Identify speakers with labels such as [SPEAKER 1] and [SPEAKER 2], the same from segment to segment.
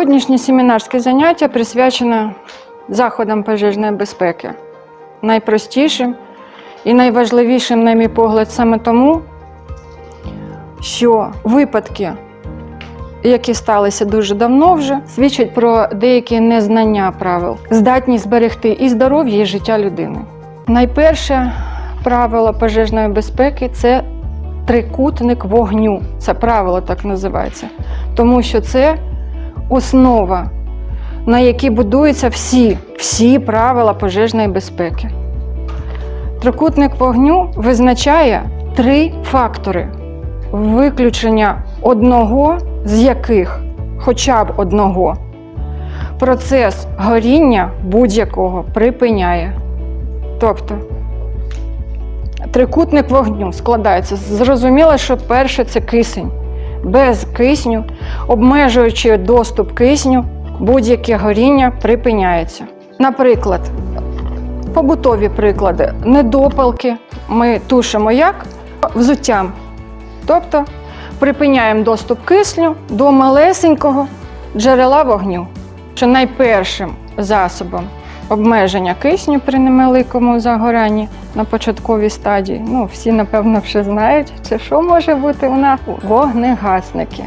[SPEAKER 1] Сьогоднішнє семінарське заняття присвячено заходам пожежної безпеки. Найпростішим і найважливішим, на мій погляд, саме тому, що випадки, які сталися дуже давно вже, свідчать про деякі незнання правил, здатність зберегти і здоров'я, і життя людини. Найперше правило пожежної безпеки це трикутник вогню. Це правило так називається. Тому що це основа, на якій будуються всі, всі правила пожежної безпеки. Трикутник вогню визначає три фактори виключення одного з яких, хоча б одного, процес горіння будь-якого припиняє. Тобто трикутник вогню складається. Зрозуміло, що перше це кисень. Без кисню, обмежуючи доступ кисню, будь-яке горіння припиняється. Наприклад, побутові приклади, недопалки ми тушимо як взуттям. Тобто припиняємо доступ кисню до малесенького джерела вогню, що найпершим засобом обмеження кисню при невеликому загоранні на початковій стадії. Ну, всі, напевно, вже знають, це що може бути у нас вогнегасники.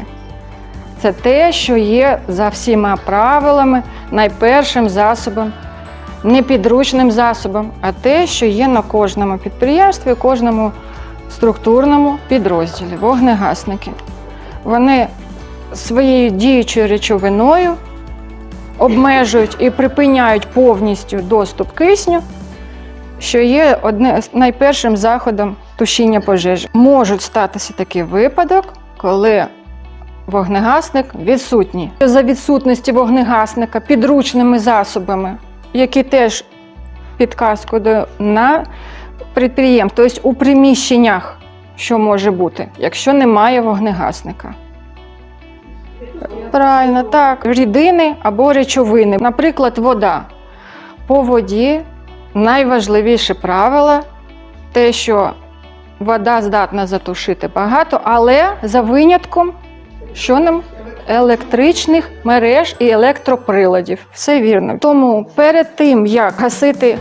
[SPEAKER 1] Це те, що є за всіма правилами найпершим засобом, не підручним засобом, а те, що є на кожному підприємстві, кожному структурному підрозділі вогнегасники. Вони своєю діючою речовиною обмежують і припиняють повністю доступ кисню, що є одне з найпершим заходом тушіння пожежі. Можуть статися такий випадок, коли вогнегасник відсутній. За відсутності вогнегасника підручними засобами, які теж підказку на підприємств, тобто у приміщеннях, що може бути, якщо немає вогнегасника. Правильно, так. Рідини або речовини. Наприклад, вода. По воді найважливіше правило те, що вода здатна затушити багато, але за винятком, що нам електричних мереж і електроприладів. Все вірно. Тому перед тим, як гасити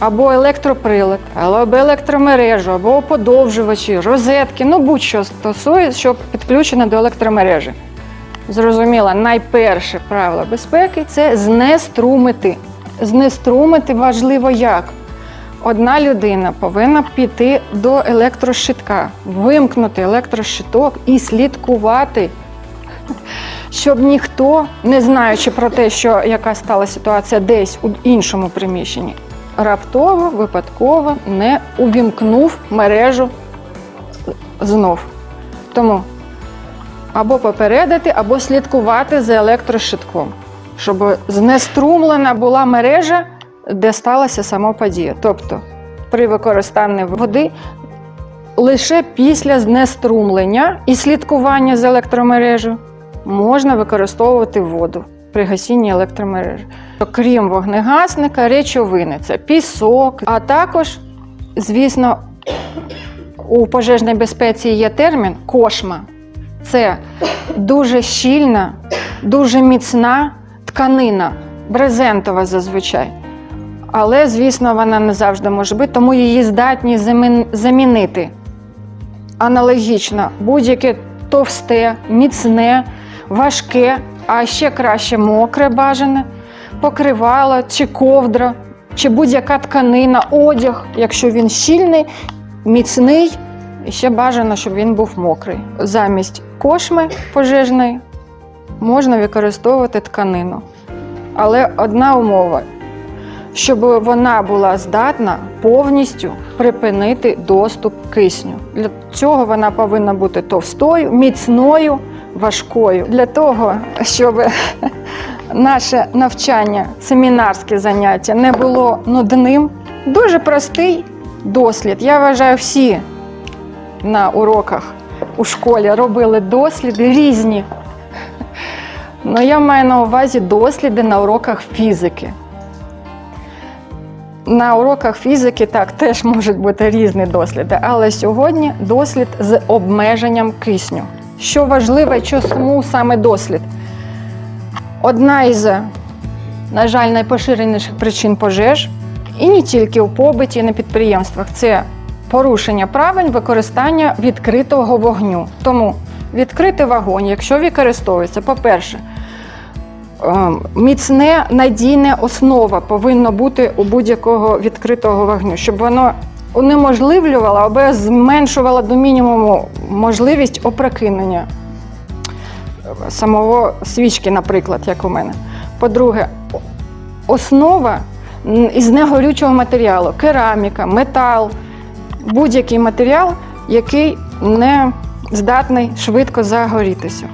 [SPEAKER 1] або електроприлад, або електромережу, або подовжувачі, розетки, ну будь-що стосується, що підключено до електромережі. Зрозуміло, найперше правило безпеки це знеструмити. Знеструмити важливо як. Одна людина повинна піти до електрощитка, вимкнути електрощиток і слідкувати, щоб ніхто, не знаючи про те, що яка стала ситуація десь у іншому приміщенні, раптово, випадково не увімкнув мережу знов. Тому або попередити, або слідкувати за електрощитком, щоб знеструмлена була мережа, де сталася сама подія. Тобто при використанні води лише після знеструмлення і слідкування за електромережею можна використовувати воду при гасінні електромережі. Крім вогнегасника, речовини це пісок, а також, звісно, у пожежній безпеці є термін кошма. Це дуже щільна, дуже міцна тканина, брезентова зазвичай. Але, звісно, вона не завжди може бути, тому її здатні замінити аналогічно будь-яке товсте, міцне, важке, а ще краще мокре бажане, покривало чи ковдра, чи будь-яка тканина, одяг, якщо він щільний, міцний, і ще бажано, щоб він був мокрий. Замість кошми пожежної можна використовувати тканину. Але одна умова, щоб вона була здатна повністю припинити доступ кисню. Для цього вона повинна бути товстою, міцною, важкою. Для того, щоб наше навчання, семінарське заняття не було нудним, дуже простий дослід. Я вважаю, всі на уроках у школі робили досліди різні. Ну, я маю на увазі досліди на уроках фізики. На уроках фізики так теж можуть бути різні досліди, але сьогодні дослід з обмеженням кисню. Що важливо, чому саме дослід? одна із, на жаль, найпоширеніших причин пожеж, і не тільки у побуті, і на підприємствах. Це порушення правил використання відкритого вогню. Тому відкритий вогонь, якщо використовується, по-перше, ем, міцне надійне основа повинна бути у будь-якого відкритого вогню, щоб воно унеможливлювало або зменшувало до мінімуму можливість опрокинення самого свічки, наприклад, як у мене. По-друге, основа із негорючого матеріалу кераміка, метал, будь-який матеріал, який не здатний швидко загорітися.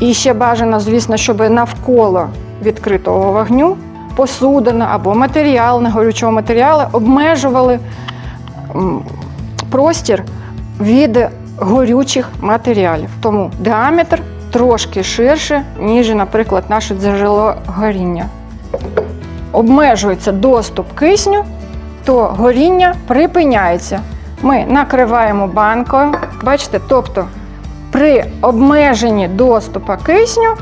[SPEAKER 1] І ще бажано, звісно, щоб навколо відкритого вогню посудина або матеріал негорючого матеріалу обмежували простір від горючих матеріалів. Тому діаметр трошки ширше, ніж, наприклад, наше джерело горіння. Обмежується доступ кисню, то горіння припиняється. Ми накриваємо банкою. Бачите, тобто при обмеженні доступу кисню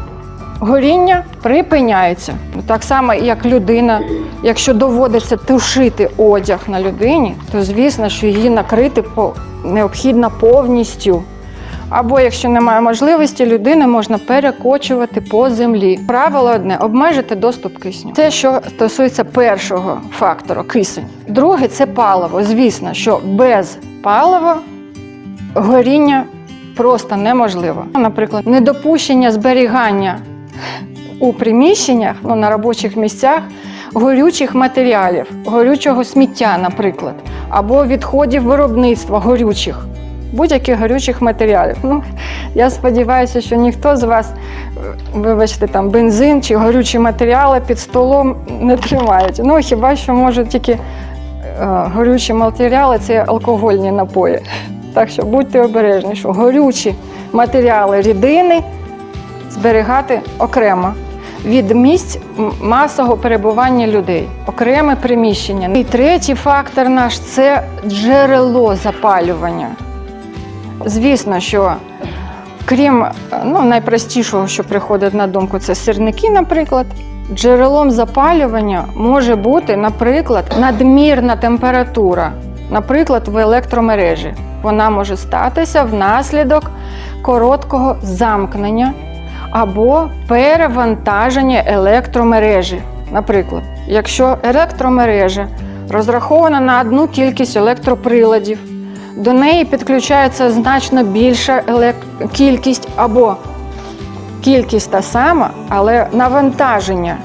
[SPEAKER 1] горіння припиняється. Так само, як людина, якщо доводиться тушити одяг на людині, то звісно, що її накрити необхідно повністю. Або якщо немає можливості, людини можна перекочувати по землі. Правило одне обмежити доступ кисню. Це що стосується першого фактору кисень. Другий це паливо. Звісно, що без палива горіння просто неможливо. Наприклад, недопущення зберігання у приміщеннях, ну, на робочих місцях горючих матеріалів, горючого сміття, наприклад, або відходів виробництва горючих, будь-яких горючих матеріалів. Ну, я сподіваюся, що ніхто з вас, е, вибачте, там бензин чи горючі матеріали під столом не тримають. Ну, хіба що може тільки е, горючі матеріали це алкогольні напої. Так що будьте обережні, що горючі матеріали рідини зберігати окремо від місць масового перебування людей, окреме приміщення. І третій фактор наш це джерело запалювання. Звісно, що крім ну, найпростішого, що приходить на думку, це сірники, наприклад. Джерелом запалювання може бути, наприклад, надмірна температура, наприклад, в електромережі. Вона може статися внаслідок короткого замкнення або перевантаження електромережі. Наприклад, якщо електромережа розрахована на одну кількість електроприладів, до неї підключається значно більша кількість або кількість та сама, але навантаження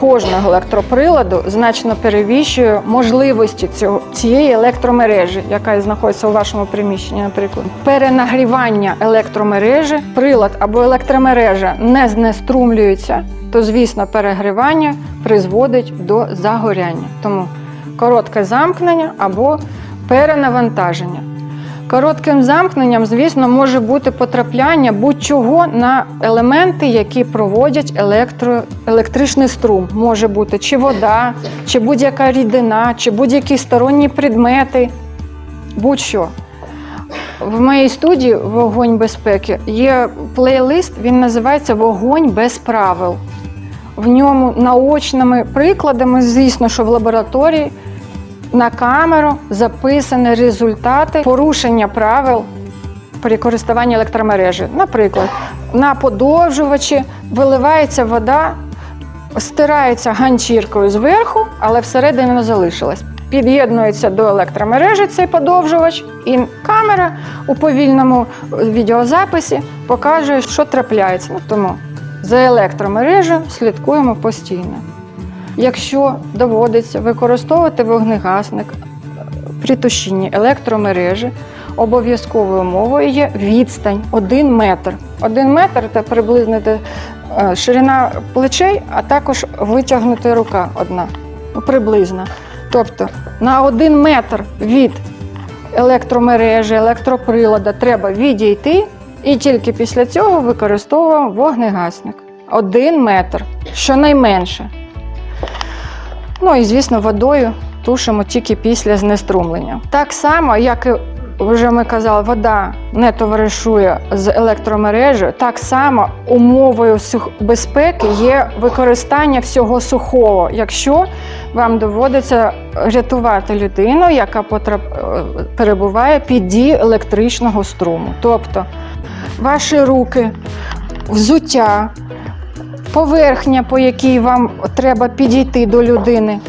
[SPEAKER 1] кожного електроприладу значно перевищує можливості цього, цієї електромережі, яка знаходиться у вашому приміщенні, наприклад. Перенагрівання електромережі, прилад або електромережа не знеструмлюється, то, звісно, перегрівання призводить до загоряння. Тому коротке замкнення або перенавантаження. Коротким замкненням, звісно, може бути потрапляння будь-чого на елементи, які проводять електро, електричний струм. Може бути чи вода, чи будь-яка рідина, чи будь-які сторонні предмети, будь-що. В моїй студії Вогонь безпеки є плейлист, він називається Вогонь без правил. В ньому наочними прикладами, звісно, що в лабораторії на камеру записані результати порушення правил при користуванні електромережі. Наприклад, на подовжувачі виливається вода, стирається ганчіркою зверху, але всередині не залишилась. Під'єднується до електромережі цей подовжувач, і камера у повільному відеозаписі покаже, що трапляється. Ну, тому за електромережею слідкуємо постійно. Якщо доводиться використовувати вогнегасник при тушінні електромережі, обов'язковою умовою є відстань 1 метр. 1 метр це приблизно е, ширина плечей, а також витягнута рука одна. Ну, приблизно. Тобто на 1 метр від електромережі, електроприлада треба відійти, і тільки після цього використовуємо вогнегасник. 1 метр, щонайменше. Ну і звісно, водою тушимо тільки після знеструмлення. Так само, як і вже ми казали, вода не товаришує з електромережею, так само умовою безпеки є використання всього сухого, якщо вам доводиться рятувати людину, яка е, перебуває під дією електричного струму. Тобто ваші руки, взуття, поверхня, по якій вам треба підійти до людини,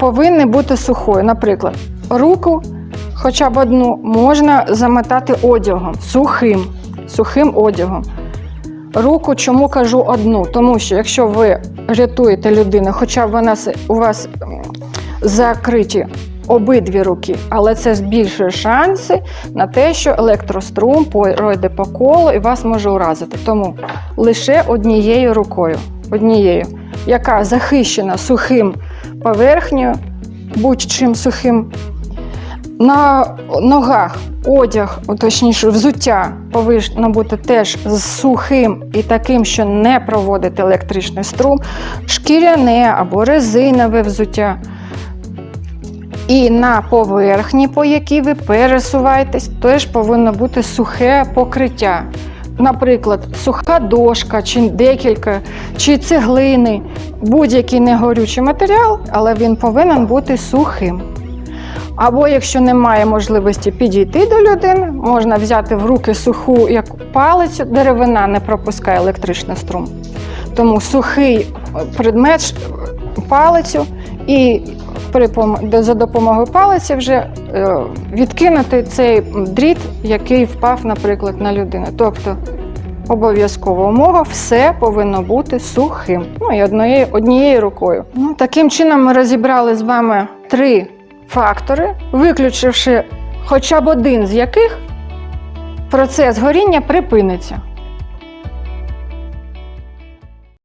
[SPEAKER 1] повинні бути сухою. Наприклад, руку, хоча б одну, можна замотати одягом, сухим, сухим одягом. Руку чому кажу одну? Тому що якщо ви рятуєте людину, хоча б вона у вас закриті обидві руки, але це збільшує шанси на те, що електрострум пройде по колу і вас може уразити. Тому лише однією рукою, однією, яка захищена сухим поверхнею, будь-чим сухим. На ногах одяг, точніше, взуття повинно бути теж з сухим і таким, що не проводить електричний струм, шкіряне або резинове взуття. І на поверхні, по якій ви пересуваєтесь, теж повинно бути сухе покриття. Наприклад, суха дошка, чи декілька, чи цеглини, будь-який негорючий матеріал, але він повинен бути сухим. Або якщо немає можливості підійти до людини, можна взяти в руки суху як палицю, деревина не пропускає електричний струм. Тому сухий предмет, палицю, і за допомогою палиці вже е, відкинути цей дріт, який впав, наприклад, на людину. Тобто обов'язкова умова, все повинно бути сухим. Ну і однією, однією рукою. Ну, таким чином ми розібрали з вами три фактори, виключивши хоча б один з яких процес горіння припиниться.